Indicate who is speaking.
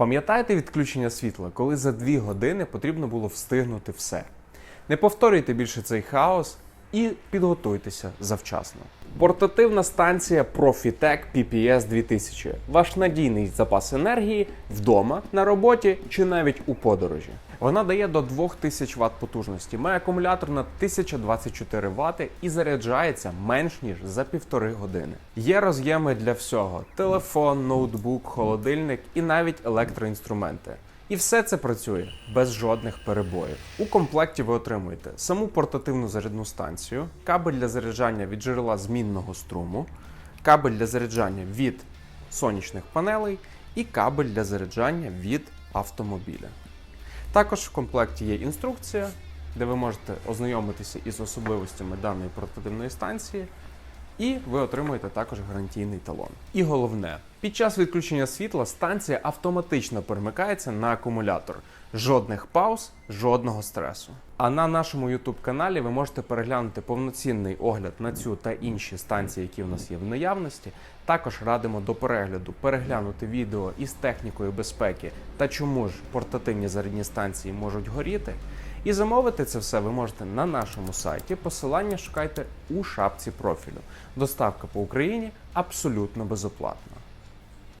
Speaker 1: Пам'ятаєте відключення світла, коли за дві години потрібно було встигнути все? Не повторюйте більше цей хаос і підготуйтеся завчасно. Портативна станція Profitec PPS 2000 ваш надійний запас енергії вдома, на роботі чи навіть у подорожі. Вона дає до 2000 Вт потужності, має акумулятор на 1024 Вт і заряджається менш ніж за півтори години. Є роз'єми для всього: телефон, ноутбук, холодильник і навіть електроінструменти. І все це працює без жодних перебоїв. У комплекті ви отримуєте саму портативну зарядну станцію, кабель для заряджання від джерела змінного струму, кабель для заряджання від сонячних панелей і кабель для заряджання від автомобіля. Також в комплекті є інструкція, де ви можете ознайомитися із особливостями даної портативної станції, і ви отримуєте також гарантійний талон. І головне, під час відключення світла станція автоматично перемикається на акумулятор. Жодних пауз, жодного стресу. А на нашому YouTube каналі ви можете переглянути повноцінний огляд на цю та інші станції, які в нас є в наявності. Також радимо до перегляду переглянути відео із технікою безпеки та чому ж портативні зарядні станції можуть горіти. І замовити це все ви можете на нашому сайті. Посилання шукайте у шапці профілю. Доставка по Україні абсолютно безоплатна.